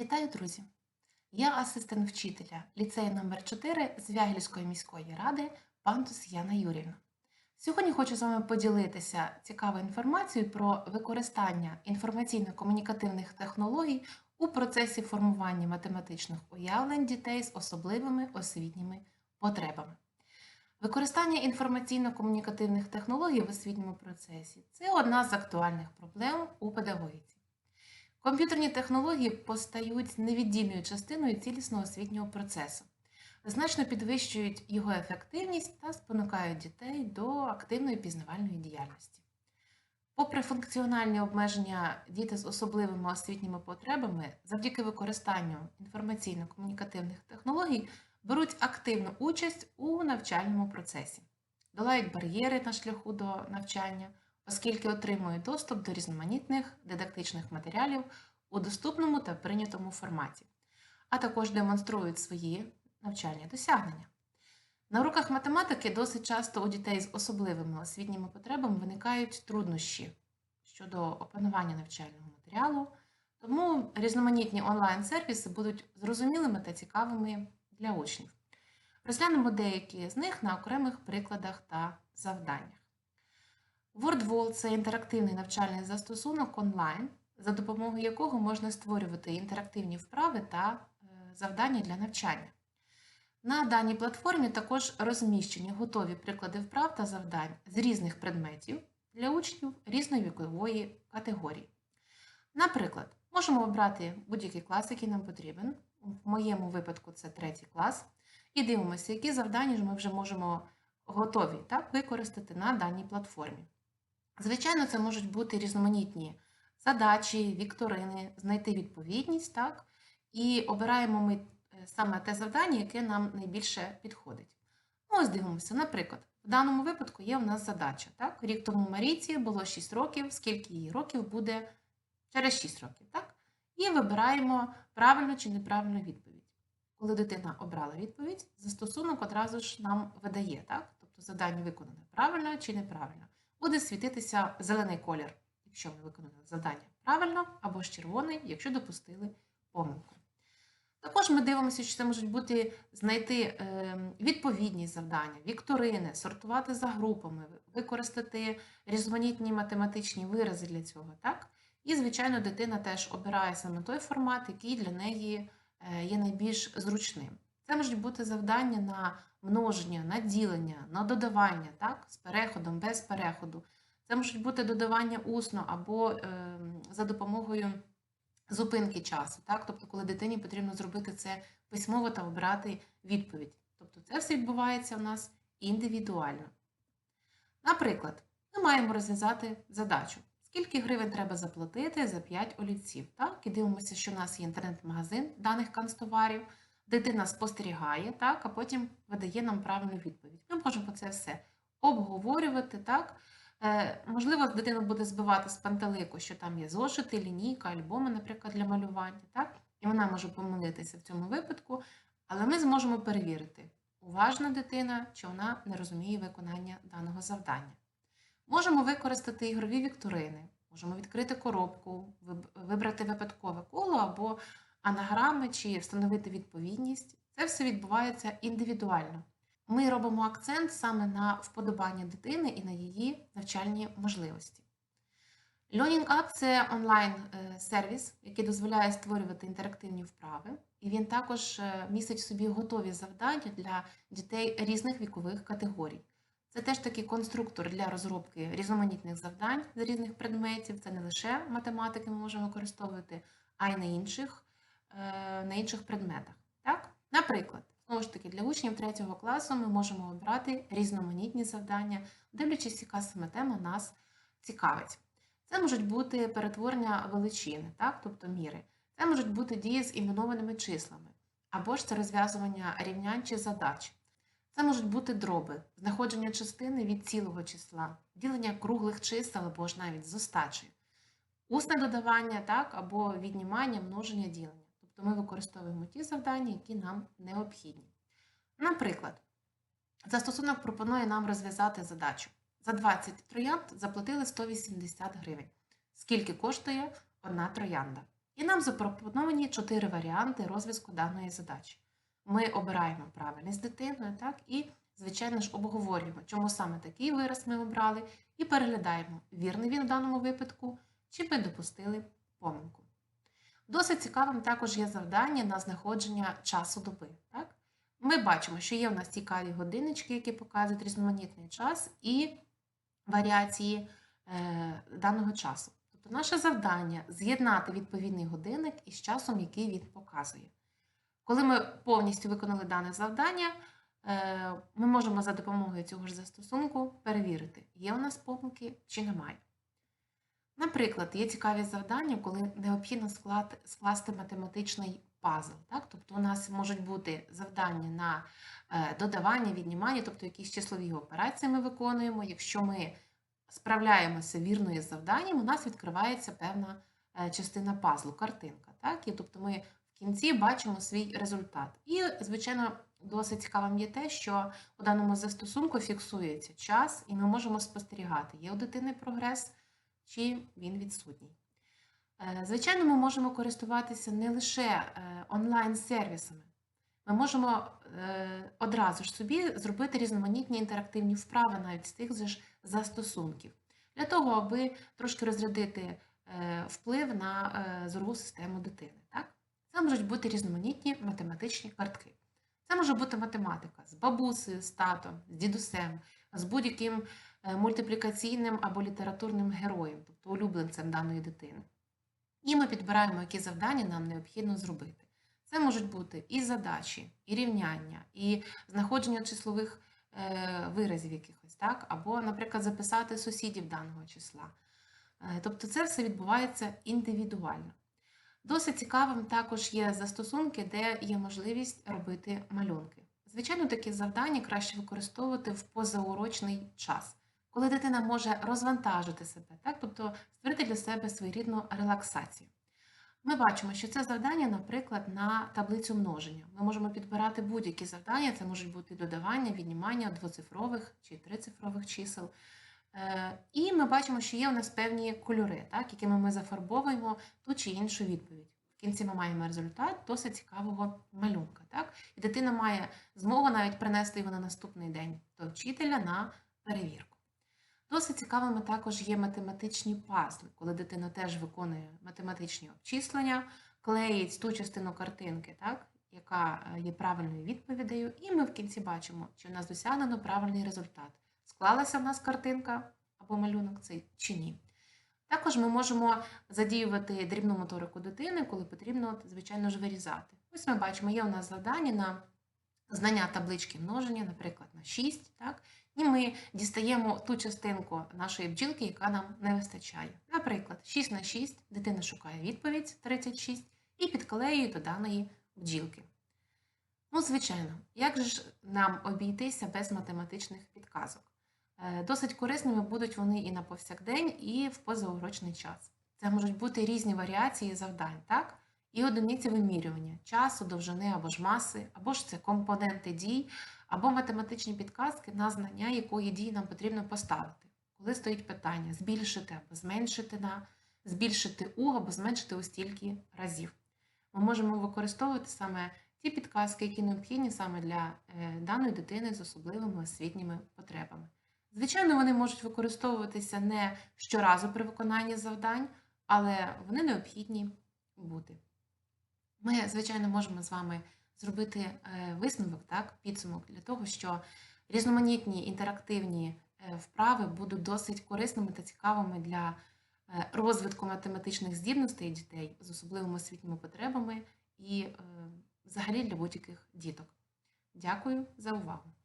Вітаю, друзі! Я асистент вчителя ліцею номер 4 з Вягільської міської ради Пантус Яна Юрівна. Сьогодні хочу з вами поділитися цікавою інформацією про використання інформаційно-комунікативних технологій у процесі формування математичних уявлень дітей з особливими освітніми потребами. Використання інформаційно-комунікативних технологій в освітньому процесі це одна з актуальних проблем у педагогіці. Комп'ютерні технології постають невіддільною частиною цілісного освітнього процесу, значно підвищують його ефективність та спонукають дітей до активної пізнавальної діяльності. Попри функціональні обмеження, діти з особливими освітніми потребами завдяки використанню інформаційно-комунікативних технологій беруть активну участь у навчальному процесі, долають бар'єри на шляху до навчання оскільки отримують доступ до різноманітних дидактичних матеріалів у доступному та прийнятому форматі, а також демонструють свої навчальні досягнення. На уроках математики досить часто у дітей з особливими освітніми потребами виникають труднощі щодо опанування навчального матеріалу, тому різноманітні онлайн-сервіси будуть зрозумілими та цікавими для учнів. Розглянемо деякі з них на окремих прикладах та завданнях. WordWall – це інтерактивний навчальний застосунок онлайн, за допомогою якого можна створювати інтерактивні вправи та е, завдання для навчання. На даній платформі також розміщені готові приклади вправ та завдань з різних предметів для учнів різної вікової категорії. Наприклад, можемо обрати будь-який клас, який нам потрібен. В моєму випадку це третій клас. І дивимося, які завдання ж ми вже можемо готові так, використати на даній платформі. Звичайно, це можуть бути різноманітні задачі, вікторини, знайти відповідність, так? І обираємо ми е, саме те завдання, яке нам найбільше підходить. Ну, ось дивимося, наприклад, в даному випадку є у нас задача. Так? Рік тому Марійці було 6 років, скільки її років буде через 6 років. Так? І вибираємо правильну чи неправильну відповідь. Коли дитина обрала відповідь, застосунок одразу ж нам видає, так? тобто завдання виконане правильно чи неправильно буде світитися зелений колір, якщо ми виконали завдання правильно, або ж червоний, якщо допустили помилку. Також ми дивимося, що це можуть бути знайти ем, відповідні завдання, вікторини, сортувати за групами, використати різноманітні математичні вирази для цього. так? І, звичайно, дитина теж обирає саме той формат, який для неї е, є найбільш зручним. Це можуть бути завдання на множення, на ділення, на додавання, так? з переходом, без переходу. Це можуть бути додавання усно або е, за допомогою зупинки часу. Так? Тобто, коли дитині потрібно зробити це письмово та обрати відповідь. Тобто, це все відбувається у нас індивідуально. Наприклад, ми маємо розв'язати задачу. Скільки гривень треба заплатити за 5 олівців? Так? І дивимося, що у нас є інтернет-магазин даних канцтоварів. Дитина спостерігає, так, а потім видає нам правильну відповідь. Ми можемо це все обговорювати. так. Е, Можливо, дитина буде збивати з пантелику, що там є зошити, лінійка, альбоми, наприклад, для малювання. так. І вона може помилитися в цьому випадку, але ми зможемо перевірити, уважна дитина, чи вона не розуміє виконання даного завдання. Можемо використати ігрові вікторини, можемо відкрити коробку, вибрати випадкове коло або анаграми чи встановити відповідність. Це все відбувається індивідуально. Ми робимо акцент саме на вподобання дитини і на її навчальні можливості. Learning App – це онлайн-сервіс, який дозволяє створювати інтерактивні вправи, і він також е, містить в собі готові завдання для дітей різних вікових категорій. Це теж такий конструктор для розробки різноманітних завдань з різних предметів. Це не лише математики ми можемо використовувати, а й на інших Е, на інших предметах. Так? Наприклад, знову ж таки, для учнів 3 класу ми можемо обрати різноманітні завдання, дивлячись, яка саме тема нас цікавить. Це можуть бути перетворення величини, так? тобто міри. Це можуть бути дії з іменованими числами, або ж це розв'язування рівнянь чи задач. Це можуть бути дроби, знаходження частини від цілого числа, ділення круглих чисел або ж навіть з остачею, усне додавання так, або віднімання, множення ділення то ми використовуємо ті завдання, які нам необхідні. Наприклад, застосунок пропонує нам розв'язати задачу. За 20 троянд заплатили 180 гривень. Скільки коштує одна троянда? І нам запропоновані чотири варіанти розв'язку даної задачі. Ми обираємо правильний з дитиною, так, і, звичайно ж, обговорюємо, чому саме такий вираз ми обрали, і переглядаємо, вірний він в даному випадку, чи ми допустили помилку. Досить цікавим також є завдання на знаходження часу доби. Так? Ми бачимо, що є у нас цікаві годиннички, які показують різноманітний час і варіації е, даного часу. Тобто наше завдання з'єднати відповідний годинник із часом, який він показує. Коли ми повністю виконали дане завдання, е, ми можемо за допомогою цього ж застосунку перевірити, є у нас помилки чи немає. Наприклад, є цікаві завдання, коли необхідно склад, скласти математичний пазл. Так? Тобто у нас можуть бути завдання на е, додавання, віднімання, тобто якісь числові операції ми виконуємо. Якщо ми справляємося вірно із завданням, у нас відкривається певна е, частина пазлу, картинка. Так? І тобто ми в кінці бачимо свій результат. І, звичайно, досить цікавим є те, що у даному застосунку фіксується час, і ми можемо спостерігати, є у дитини прогрес чи він відсутній. Е, Звичайно, ми можемо користуватися не лише е, онлайн-сервісами. Ми можемо е, одразу ж собі зробити різноманітні інтерактивні вправи навіть з тих же ж застосунків, для того, аби трошки розрядити вплив на зорову систему дитини. Так? Це можуть бути різноманітні математичні картки. Це може бути математика з бабусею, з татом, з дідусем, з будь-яким мультиплікаційним або літературним героєм, тобто улюбленцем даної дитини. І ми підбираємо, які завдання нам необхідно зробити. Це можуть бути і задачі, і рівняння, і знаходження числових е, виразів якихось, так? або, наприклад, записати сусідів даного числа. Е, тобто це все відбувається індивідуально. Досить цікавим також є застосунки, де є можливість робити малюнки. Звичайно, такі завдання краще використовувати в позаурочний час, коли дитина може розвантажити себе, так? тобто створити для себе своєрідну релаксацію. Ми бачимо, що це завдання, наприклад, на таблицю множення. Ми можемо підбирати будь-які завдання, це можуть бути додавання, віднімання двоцифрових чи трицифрових чисел. Е, І ми бачимо, що є у нас певні кольори, так, якими ми зафарбовуємо ту чи іншу відповідь. В кінці ми маємо результат досить цікавого малюнка. Так? І дитина має змогу навіть принести його на наступний день до вчителя на перевірку. Досить цікавими також є математичні пазли, коли дитина теж виконує математичні обчислення, клеїть ту частину картинки, так, яка е, є правильною відповідею, і ми в кінці бачимо, чи в нас досягнено правильний результат. Склалася в нас картинка або малюнок цей чи ні. Також ми можемо задіювати дрібну моторику дитини, коли потрібно, звичайно ж, вирізати. Ось ми бачимо, є у нас завдання на знання таблички множення, наприклад, на 6. Так? І ми дістаємо ту частинку нашої бджілки, яка нам не вистачає. Наприклад, 6 на 6 дитина шукає відповідь 36 і підклеює до даної бджілки. Ну, звичайно, як же ж нам обійтися без математичних підказок? Е, Досить корисними будуть вони і на повсякдень, і в позаурочний час. Це можуть бути різні варіації завдань, так? І одиниці вимірювання часу, довжини або ж маси, або ж це компоненти дій, або математичні підказки на знання, якої дії нам потрібно поставити. Коли стоїть питання збільшити або зменшити на, збільшити у або зменшити у стільки разів. Ми можемо використовувати саме ті підказки, які необхідні саме для е, даної дитини з особливими освітніми потребами. Звичайно, вони можуть використовуватися не щоразу при виконанні завдань, але вони необхідні бути. Ми, звичайно, можемо з вами зробити е, висновок, так, підсумок для того, що різноманітні інтерактивні е, вправи будуть досить корисними та цікавими для е, розвитку математичних здібностей дітей з особливими освітніми потребами і взагалі для будь-яких діток. Дякую за увагу!